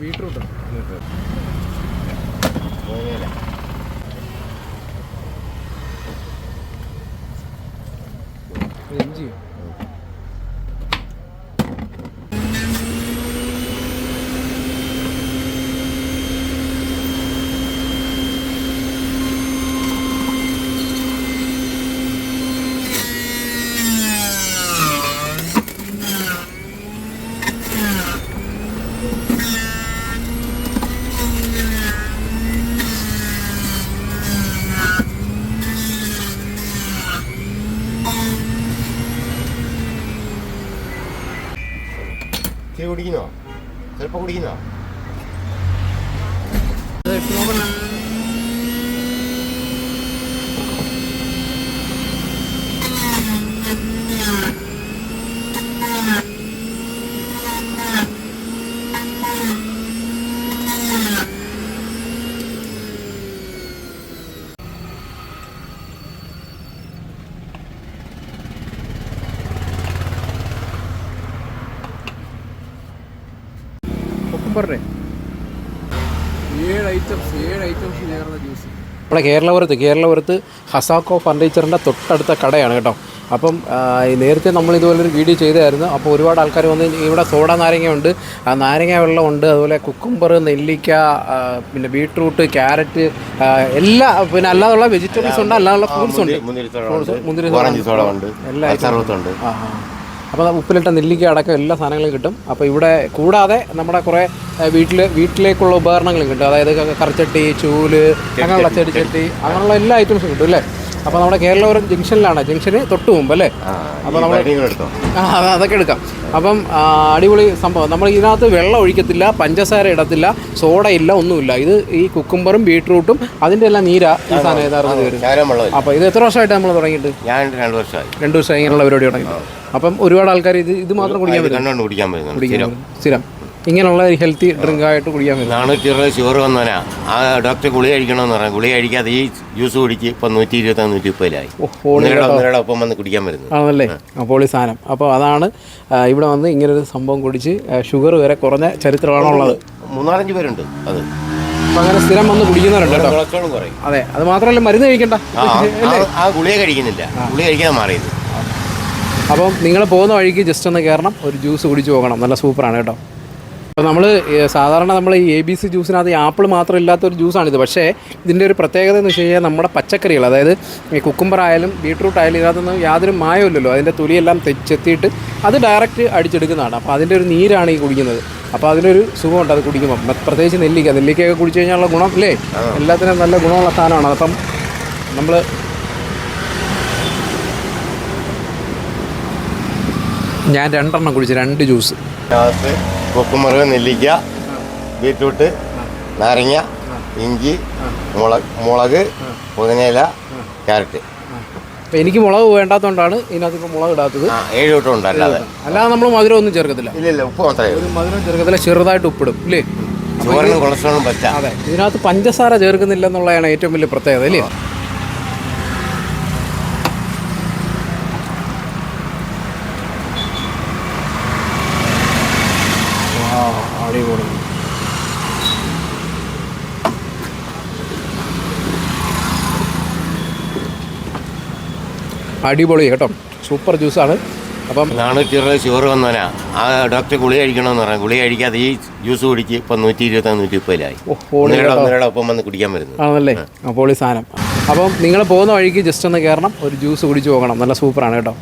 അത് ഇഞ്ചിയോ. ഇഞ്ചി ഇച്ചിരി കുടിക്കുന്നോ ചിലപ്പോൾ കുടിക്കുന്നോ കുക്കുംബറിന്റെ ഏഴ് ഐറ്റംസ് ഏഴ് ഐറ്റംസ് ചേർന്ന ജ്യൂസ്. നമ്മുടെ കേരളപുരത്ത് കേരളപുരത്ത് ഹസാക്കോ ഫർണിച്ചറിന്റെ തൊട്ടടുത്ത കടയാണ് കേട്ടോ. അപ്പം നേരത്തെ നമ്മൾ ഇതുപോലൊരു വീഡിയോ ചെയ്തായിരുന്നു. അപ്പോൾ ഒരുപാട് ആൾക്കാർ വന്ന് ഇവിടെ സോഡ നാരങ്ങയുണ്ട്. ആ നാരങ്ങ വെള്ളമുണ്ട് അതുപോലെ കുക്കുംബർ നെല്ലിക്ക പിന്നെ ബീട്രൂട്ട് ക്യാരറ്റ് എല്ലാ പിന്നെ അല്ലാതുള്ള വെജിറ്റബിൾസ് ഉണ്ട് അല്ലാതുള്ള ഫ്രൂട്ട്സ് ഉണ്ട്. മുന്തിരി സോഡ ഉണ്ട്. എല്ലാ ഓറഞ്ച് സോഡ ഉണ്ട്. ആ. അപ്പോൾ ഉപ്പിലിട്ട നെല്ലിക്ക അടക്കം എല്ലാ സാധനങ്ങളും കിട്ടും. അപ്പോൾ ഇവിടെ കൂടാതെ നമ്മുടെ കുറേ വീട്ടിൽ വീട്ടിലേക്കുള്ള ഉപകരണങ്ങളും കിട്ടും. അതായത് കറിച്ചട്ടി ചൂൽ അങ്ങനെയുള്ള ചെടിച്ചട്ടി അങ്ങനെയുള്ള എല്ലാ ഐറ്റംസും കിട്ടും അല്ലേ? അപ്പോൾ നമ്മുടെ കേരളപുരം ജംഗ്ഷനിലാണ് ജംഗ്ഷന് തൊട്ട് മുമ്പ് അല്ലേ? അപ്പോൾ നമ്മൾ അതൊക്കെ എടുക്കാം. അപ്പം അടിപൊളി സംഭവം. നമ്മൾ ഇതിനകത്ത് വെള്ളം ഒഴിക്കത്തില്ല പഞ്ചസാര ഇടത്തില്ല സോഡ ഇല്ല ഒന്നുമില്ല. ഇത് ഈ കുക്കുംബറും ബീട്രൂട്ടും അതിന്റെ എല്ലാം നീരാ ഈ സാധനം യഥാർത്ഥത്തിൽ വരും അപ്പോൾ ഇത് എത്ര വർഷമായിട്ട് നമ്മൾ തുടങ്ങിയിട്ട്? ഞാൻ രണ്ട് വർഷമായി. രണ്ട് ദിവസം ഇങ്ങനെയുള്ള പരിപാടി തുടങ്ങി അപ്പം ഒരുപാട് ആൾക്കാർ ഇത് ഇത് മാത്രം കുടിക്കാൻ പറ്റും കുടിക്കാൻ പറ്റും. സ്ഥിരം. ഇങ്ങനെയുള്ള ഒരു ഹെൽത്തി ഡ്രിങ്ക് ആയിട്ട് കുടിക്കാൻ പറ്റും. നാനൂറ്റി ഇരുപത് ഷുഗർ വന്നവനാ. ആ ഡോക്ടർ ഗുളി കഴിക്കണമെന്ന് പറഞ്ഞു. ഗുളി കഴിക്കാതെ ഈ ജ്യൂസ് കുടിച്ച് ഇപ്പം നൂറ്റി ഇരുപത്തി നൂറ്റി മുപ്പതിലായി ഒപ്പം വന്ന് കുടിക്കാൻ വരുന്നത് ആണല്ലേ? അപ്പോൾ ഈ സാധനം. അപ്പോൾ അതാണ് ഇവിടെ വന്ന് ഇങ്ങനെ ഒരു സംഭവം കുടിച്ച് ഷുഗർ വരെ കുറഞ്ഞ ചരിത്രമാണുള്ളത്. മൂന്നാലഞ്ച് പേരുണ്ട് അത്. അങ്ങനെ സ്ഥിരം വന്ന് കുടിക്കുന്നവരുണ്ട് കേട്ടോ. അതെ അത് മാത്രമല്ല മരുന്ന് കഴിക്കണ്ട. ആ, ആ കഴിക്കുന്നില്ല. ഗുളി കഴിക്കാതെ മാറിയത്. അപ്പം നിങ്ങൾ പോകുന്ന വഴിക്ക് ജസ്റ്റ് ഒന്ന് കയറണം ഒരു ജ്യൂസ് കുടിച്ച് പോകണം. നല്ല സൂപ്പറാണ് കേട്ടോ. അപ്പോൾ നമ്മൾ സാധാരണ നമ്മൾ ഈ എ ബി സി ജ്യൂസിനകത്ത് ഈ ആപ്പിൾ മാത്രം ഇല്ലാത്തൊരു ജ്യൂസാണിത്. പക്ഷേ ഇതിന്റെ ഒരു പ്രത്യേകത എന്ന് വെച്ച് കഴിഞ്ഞാൽ നമ്മുടെ പച്ചക്കറികൾ അതായത് ഈ കുക്കുംബർ ആയാലും ബീട്രൂട്ട് ആയാലും ഇതിനകത്തൊന്നും യാതൊരു മായമില്ലല്ലോ അതിന്റെ തൊലിയെല്ലാം തെച്ചെത്തിയിട്ട് അത് ഡയറക്റ്റ് അടിച്ചെടുക്കുന്നതാണ്. അപ്പോൾ അതിന്റെ ഒരു നീരാണ് ഈ കുടിക്കുന്നത്. അപ്പോൾ അതിനൊരു സുഖമുണ്ട് അത് കുടിക്കുമ്പോൾ പ്രത്യേകിച്ച് നെല്ലിക്ക. നെല്ലിക്കയൊക്കെ കുടിച്ചു കഴിഞ്ഞാലുള്ള ഗുണം അല്ലേ? എല്ലാത്തിനും നല്ല ഗുണമുള്ള സാധനമാണ്. അപ്പം നമ്മൾ ഞാൻ രണ്ടെണ്ണം കുടിച്ചു രണ്ട് ജ്യൂസ്. അതിനകത്ത് കൊക്കുമറ് നെല്ലിക്ക ബീറ്റ്റൂട്ട് നാരങ്ങ ഇഞ്ചി മുളക് മുളക് പുതിനയില ക്യാരറ്റ്. എനിക്ക് മുളക് വേണ്ടാത്തതുകൊണ്ടാണ് ഇതിനകത്ത് ഇപ്പോൾ മുളക് ഇടാത്തത്. ഏഴ് കൂട്ടം ഉണ്ട് അല്ലാതെ അല്ലാതെ നമ്മൾ മധുരം ഒന്നും ചേർക്കത്തില്ല. ഇല്ല ഇല്ല ഉപ്പ് മാത്രമേ മധുരം ചേർക്കത്തില്ല ചെറുതായിട്ട് ഉപ്പിടും ഇല്ലേ? ചോറിനും കൊളസ്ട്രോളും പറ്റാ. അതെ ഇതിനകത്ത് പഞ്ചസാര ചേർക്കുന്നില്ല എന്നുള്ളതാണ് ഏറ്റവും വലിയ പ്രത്യേകത അല്ലേ അടിപൊളി അടിപൊളി കേട്ടോ. സൂപ്പർ ജ്യൂസാണ്. അപ്പം നാനൂറ്റി ഇരുപത് ഷുഗർ വന്നവനാ. ആ ഡോക്ടർ ഗുളി കഴിക്കണമെന്ന് പറഞ്ഞു. ഗുളി കഴിക്കാതെ ഈ ജ്യൂസ് കുടിച്ച് ഇപ്പം നൂറ്റി ഇരുപത്തി നൂറ്റി മുപ്പതിലായി ഒന്നരയുടെ ഒപ്പം വന്ന് കുടിക്കാൻ വരുന്നു. ആണല്ലേ? അപ്പോൾ ഈ സാധനം. അപ്പം നിങ്ങൾ പോകുന്ന വഴിക്ക് ജസ്റ്റ് ഒന്ന് കയറണം ഒരു ജ്യൂസ് കുടിച്ച് പോകണം. നല്ല സൂപ്പറാണ് കേട്ടോ.